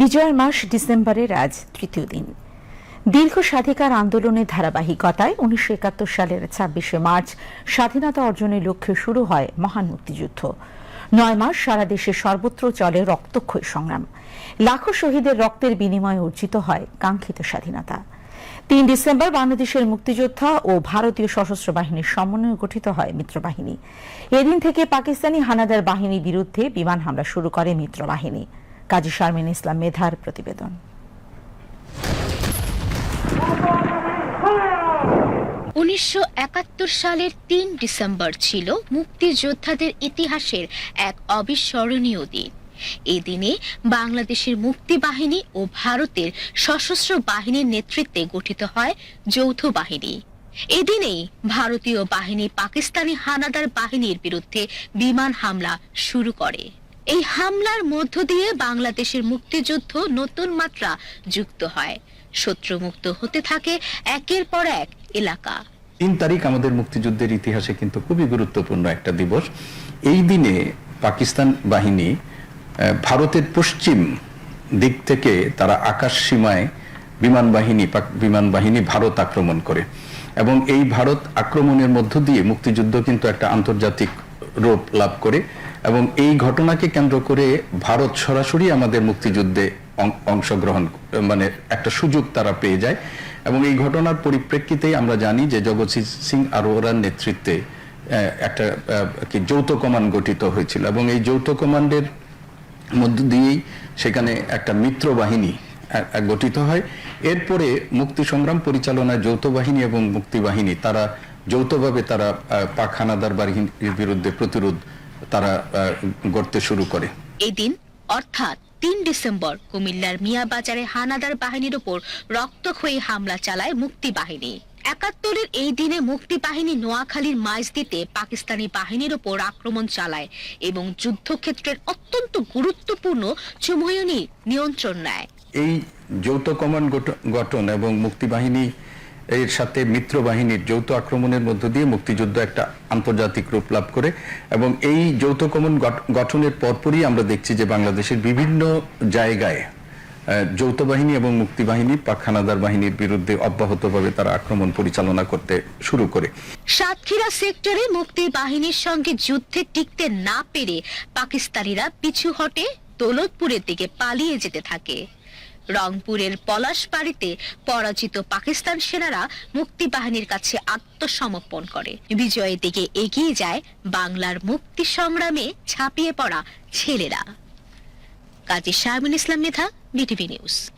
বিজয়ের মাস ডিসেম্বরের আজ তৃতীয় দিন। দীর্ঘ স্বাধিকার আন্দোলনের ধারাবাহিকতায় উনিশশো একাত্তর সালের ছাব্বিশে মার্চ স্বাধীনতা অর্জনের লক্ষ্যে শুরু হয় মহান মুক্তিযুদ্ধ। নয় মাস সারা দেশে সর্বত্র চলে রক্তক্ষয় সংগ্রাম। লাখো শহীদের রক্তের বিনিময়ে অর্জিত হয় কাঙ্ক্ষিত স্বাধীনতা। তিন ডিসেম্বর বাংলাদেশের মুক্তিযোদ্ধা ও ভারতীয় সশস্ত্র বাহিনীর সমন্বয়ে গঠিত হয় মিত্রবাহিনী। এদিন থেকে পাকিস্তানি হানাদার বাহিনীর বিরুদ্ধে বিমান হামলা শুরু করে মিত্রবাহিনী। কাজী শারমিন ইসলাম মেধার প্রতিবেদন। উনিশশো একাত্তর সালের তিন ডিসেম্বর ছিল মুক্তিযোদ্ধাদের ইতিহাসের এক অবিস্মরণীয় দিন। এই দিনে বাংলাদেশের মুক্তিবাহিনী ও ভারতের সশস্ত্র বাহিনীর নেতৃত্বে গঠিত হয় যৌথ বাহিনী। এদিনেই ভারতীয় বাহিনী পাকিস্তানি হানাদার বাহিনীর বিরুদ্ধে বিমান হামলা শুরু করে। এই হামলার মধ্য দিয়ে বাংলাদেশের মুক্তিযুদ্ধ নতুন মাত্রা যুক্ত হয়। শত্রুমুক্ত হতে থাকে একের পর এক এলাকা। তিন তারিখ আমাদের মুক্তিযুদ্ধের ইতিহাসে কিন্তু খুবই গুরুত্বপূর্ণ একটা দিবস। এই দিনে পাকিস্তান বাহিনী ভারতের পশ্চিম দিক থেকে তারা আকাশ সীমায় বিমান বাহিনী বিমান বাহিনী ভারত আক্রমণ করে। এবং এই ভারত আক্রমণের মধ্য দিয়ে মুক্তিযুদ্ধ কিন্তু একটা আন্তর্জাতিক রূপ লাভ করে। এবং এই ঘটনাকে কেন্দ্র করে ভারত সরাসরি আমাদের মুক্তিযুদ্ধে অংশগ্রহণ মানে একটা সুযোগ তারা পেয়ে যায়। এবং এই ঘটনার পরিপ্রেক্ষিতেই আমরা জানি যে জগৎ সিং আরোরার নেতৃত্বে একটা কি যৌথ কমান্ড গঠিত হয়েছিল। এবং এই যৌথ কমান্ডের মধ্য দিয়েই সেখানে একটা মিত্র বাহিনী গঠিত হয়। এরপরে মুক্তি সংগ্রাম পরিচালনায় যৌথ বাহিনী এবং মুক্তি বাহিনী, তারা যৌথভাবে তারা পাক হানাদার বাহিনীর বিরুদ্ধে প্রতিরোধ তারা গড়তে শুরু করে। এদিন অর্থাৎ তিন ডিসেম্বর কুমিল্লার মিয়া বাজারে হানাদার বাহিনীর ওপর রক্তক্ষয়ী হামলা চালায় মুক্তি বাহিনী একাত্তরের এই দিনে মুক্তি বাহিনী নোয়াখালীর মাইজদিতে পাকিস্তানি বাহিনীর ওপর আক্রমণ চালায় এবং যুদ্ধক্ষেত্রের অত্যন্ত গুরুত্বপূর্ণ চুময়নি নিয়ন্ত্রণ নেয়। এই যৌথ কমান্ড গঠন এবং মুক্তি বাহিনী এর সাথে মিত্র বাহিনীর যৌথ আক্রমণের মধ্য দিয়ে মুক্তিযুদ্ধ একটা আন্তর্জাতিক রূপ লাভ করে এবং এই যৌথ কমান্ড গঠ- গঠনের পরপরই আমরা দেখছি যে বাংলাদেশের বিভিন্ন জায়গায় যৌথ বাহিনী এবং মুক্তি বাহিনী পাকখানাদার বাহিনীর বিরুদ্ধে অব্যাহতভাবে তারা আক্রমণ পরিচালনা করতে শুরু করে। সাতক্ষীরা সেক্টরে মুক্তি বাহিনীর সঙ্গে যুদ্ধে টিকতে না পেরে পাকিস্তানিরা পিছু হটে দৌলতপুরের দিকে পালিয়ে যেতে থাকে। রংপুরের পলাশ বাড়িতে পরাজিত পাকিস্তান সেনারা মুক্তি বাহিনীর কাছে আত্মসমর্পণ করে। বিজয়ের দিকে এগিয়ে যায় বাংলার মুক্তি সংগ্রামে ছাপিয়ে পড়া ছেলেরা। Kazi Shahmul Islam Medha, BTV news.